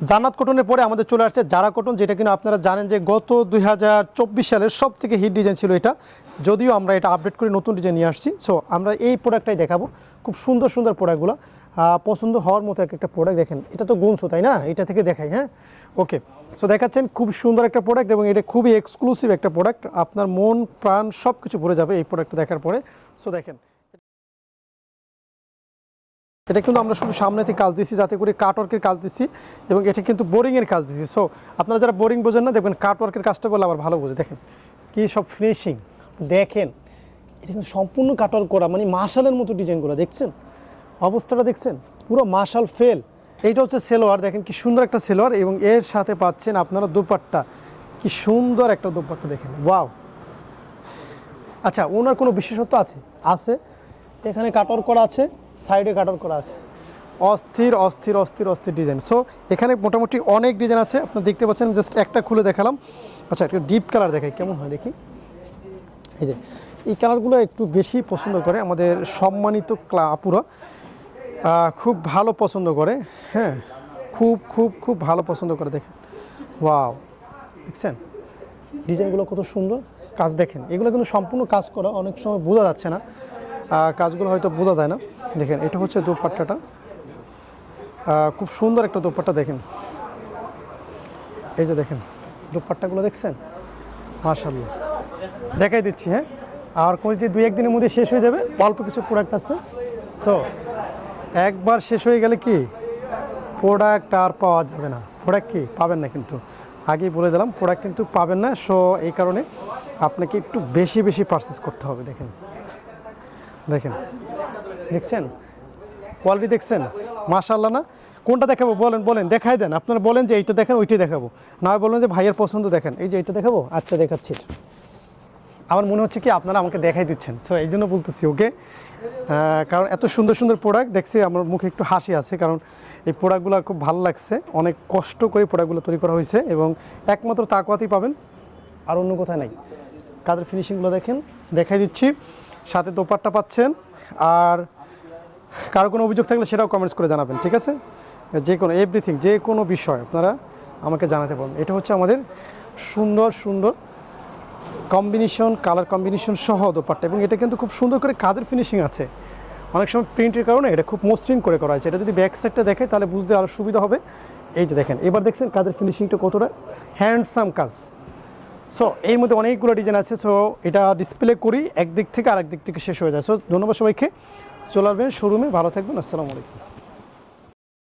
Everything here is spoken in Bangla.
জান্নাত কটনের পরে আমাদের চলে আসছে জারা কটন, যেটা কিনা আপনারা জানেন যে গত দুই হাজার চব্বিশ সালের সব থেকে হিট ডিজাইন ছিল এটা। যদিও আমরা এটা আপডেট করে নতুন ডিজাইন নিয়ে আসছি। সো আমরা এই প্রোডাক্টটাই দেখাবো। খুব সুন্দর সুন্দর প্রোডাক্টগুলো পছন্দ হওয়ার মতো এক একটা প্রোডাক্ট দেখেন। এটা তো গুনসো তাই না? এটা থেকে দেখাই হ্যাঁ? ওকে সো দেখাচ্ছেন খুব সুন্দর একটা প্রোডাক্ট এবং এটা খুবই এক্সক্লুসিভ একটা প্রোডাক্ট আপনার মন, প্রাণ সব কিছু ভরে যাবে এই প্রোডাক্টটা দেখার পরে। সো দেখেন এটা কিন্তু আমরা শুধু সামনে থেকে কাজ দিচ্ছি যাতে করে কাটওয়ার্কের কাজ দিচ্ছি এবং এটা কিন্তু বোরিংয়ের কাজ দিচ্ছি সো আপনারা যারা বোরিং বোঝেন না, দেখবেন কাটওয়ার্কের কাজটা বলে আবার ভালো বোঝে। দেখেন কি সব ফিনিশিং দেখেন, এটা কিন্তু সম্পূর্ণ কাটওয়ার্ক করা মানে মাশালের মতো ডিজাইনগুলো দেখছেন? অবস্থাটা দেখছেন? পুরো মাশাল ফেল এইটা হচ্ছে সেলোয়ার, দেখেন কি সুন্দর একটা সেলোয়ার এবং এর সাথে পাচ্ছেন আপনারা দুপাট্টা। কি সুন্দর একটা দুপাট্টা, দেখেন ওয়াও আচ্ছা ওনার কোনো বিশেষত্ব আছে? আছে। এখানে কাটর করা আছে সাইডে কাটর করা আছে। অস্থির অস্থির অস্থির অস্থির ডিজাইন সো এখানে মোটামুটি অনেক ডিজাইন আছে। আপনারা দেখতে পাচ্ছেন জাস্ট একটা খুলে দেখালাম। আচ্ছা একটু ডিপ কালার দেখাই, কেমন হয় দেখি। এই যে, এই কালারগুলো একটু বেশি পছন্দ করে আমাদের সম্মানিত আপুরা। খুব ভালো পছন্দ করে হ্যাঁ। খুব খুব খুব ভালো পছন্দ করে, দেখেন। ওয়াও দেখছেন? ডিজাইনগুলো কত সুন্দর। কাজ দেখেন, এগুলো কিন্তু সম্পূর্ণ কাজ করা, অনেক সময় বোঝা যাচ্ছে না। কাজগুলো হয়তো বোঝা যায় না। দেখেন, এটা হচ্ছে দোপাট্টাটা। খুব সুন্দর একটা দোপাট্টা, দেখেন। এই যে দেখেন, দোপাট্টাগুলো দেখছেন? মার্শাল্লাহ দেখাই দিচ্ছি হ্যাঁ? আর কোন যে দুই একদিনের মধ্যে শেষ হয়ে যাবে, অল্প কিছু প্রোডাক্ট আছে। সো একবার শেষ হয়ে গেলে কি? প্রোডাক্ট আর পাওয়া যাবে না। প্রোডাক্ট কি? পাবেন না কিন্তু। আগেই বলে দিলাম প্রোডাক্ট কিন্তু পাবেন না। সো এই কারণে আপনাকে একটু বেশি বেশি পারচেস করতে হবে, দেখেন। দেখেন। দেখছেন? কোয়ালিটি দেখছেন? মাশাল্লাহ না? কোনটা দেখাবো? বলেন বলেন, দেখাই দেন। আপনারা বলেন যে এইটা দেখেন, ওইটাই দেখাবো। না বলেন যে ভাইয়ের পছন্দ দেখেন। এই যে এইটা দেখাবো? আচ্ছা দেখাচ্ছি। আমার মনে হচ্ছে কি আপনারা আমাকে দেখাই দিচ্ছেন। সো এই জন্য বলতেছি ওকে কারণ এত সুন্দর সুন্দর প্রোডাক্ট দেখছি আমার মুখে একটু হাসি আছে, কারণ এই প্রোডাক্টগুলো খুব ভালো লাগছে। অনেক কষ্ট করে প্রোডাক্টগুলো তৈরি করা হয়েছে এবং একমাত্র তাকুয়াতেই পাবেন, আর অন্য কোথায় নাই। কাদের ফিনিশিংগুলো দেখেন, দেখাই দিচ্ছি। সাথে দোপাট্টা পাচ্ছেন। আর কারও কোনো অভিযোগ থাকলে সেটাও কমেন্টস করে জানাবেন, ঠিক আছে? যে কোনো এভরিথিং যে কোনো বিষয় আপনারা আমাকে জানাতে পারবেন এটা হচ্ছে আমাদের সুন্দর সুন্দর কম্বিনেশন কালার কম্বিনেশন সহ দোপাট্টা। এবং এটা কিন্তু খুব সুন্দর করে কাদের ফিনিশিং আছে? অনেক সময় প্রিন্টের কারণে এটা খুব মসৃণ করে করা হয়েছে। এটা যদি ব্যাক সাইডটা দেখে তাহলে বুঝতে আরও সুবিধা হবে। এই যে দেখেন, এবার দেখছেন কাদের ফিনিশিংটা কতটা? হ্যান্ডসাম কাজ। সো এর মধ্যে অনেকগুলো ডিজাইন আছে সো এটা ডিসপ্লে করি, একদিক থেকে আরেক দিক থেকে শেষ হয়ে যায়। সো ধন্যবাদ সবাইকে। চলে আসবেন শোরুমে ভালো থাকবেন। আসসালামু আলাইকুম।